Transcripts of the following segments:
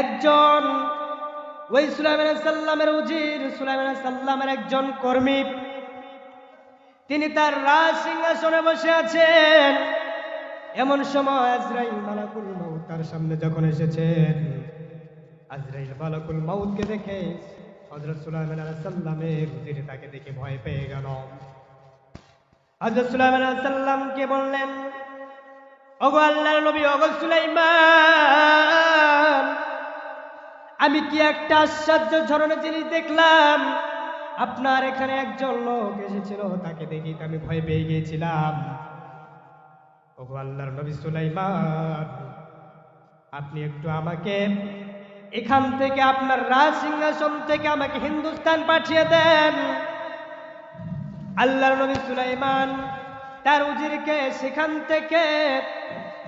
একজন ওই সুলাইমান সালামের উজির, সুলাইমান সালামের একজন কর্মী। তিনি তার রাজ সিংহাসনে বসে আছেন। এমন সময় আজরাইল মালাকুল মাউত তার সামনে যখন এসেছেন, আজরাইল মালাকুল মাউতকে দেখে হযরত সুলাইমান আলাইহিস সালামের উজির তাকে দেখে ভয় পেয়ে গেল। হযরত সুলাইমান সালামকে বললেন, ওগো আল্লাহর নবী, ওগো সুলাইমান, আমি কি একটা আশ্চর্য ধরনের জিনিস দেখলাম? আপনার এখানে একজন লোক এসেছিল, তাকে দেখি আমি ভয় পেয়ে গিয়েছিলাম। ওগো আল্লাহর নবী সুলাইমান, আপনি একটু আমাকে এখান থেকে আপনার রাজ সিংহাসন থেকে আমাকে হিন্দুস্তান পাঠিয়ে দেন। আল্লাহর নবী সুলাইমান তার উজিরকে সেখান থেকে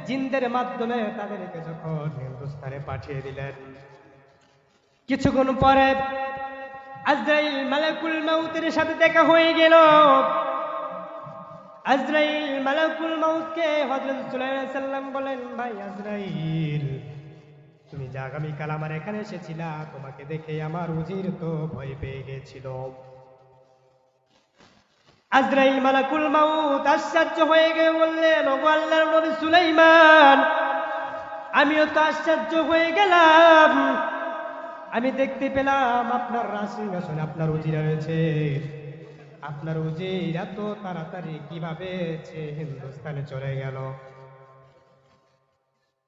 জিন্দের মাধ্যমে তাদেরকে যখন হিন্দুস্তানে পাঠিয়ে দিলেন। কিছুক্ষণ পরে আজরাইল মালাকুল মাউতের সাথে দেখা হয়ে গেল। আজরাইল মালাকুল মাউতকে হযরত সুলাইমান সাল্লাম বলেন, ভাই আজরাইল, তুমি যে আগামীকাল আমার এখানে এসেছিলা, তোমাকে দেখে আমার উজির তো ভয় পেয়ে গেছিল। আজরাইল মালাকুল মাউত আশ্চর্য হয়ে গিয়ে বললেন, ওগো আল্লাহর নবী সুলাইমান, আমিও তো আশ্চর্য হয়ে গেলাম। আমি দেখতে পেলাম আপনার রাজসিংহাসনে আপনার উজিরা রয়েছে। আপনার উজির এত তাড়াতাড়ি কীভাবে সে হিন্দুস্তানে চলে গেল।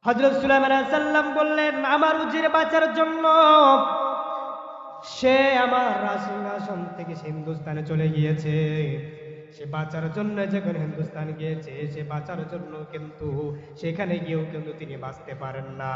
হজরত সুলাইমান সাল্লাম বললেন, আমার উজির বাঁচার জন্য সে আমার রাজসিংহাসন থেকে হিন্দুস্তানে চলে গিয়েছে। সে বাঁচার জন্য যখন হিন্দুস্তান গিয়েছে, সে বাঁচার জন্য কিন্তু সেখানে গিয়েও কিন্তু তিনি বাঁচতে পারেন না।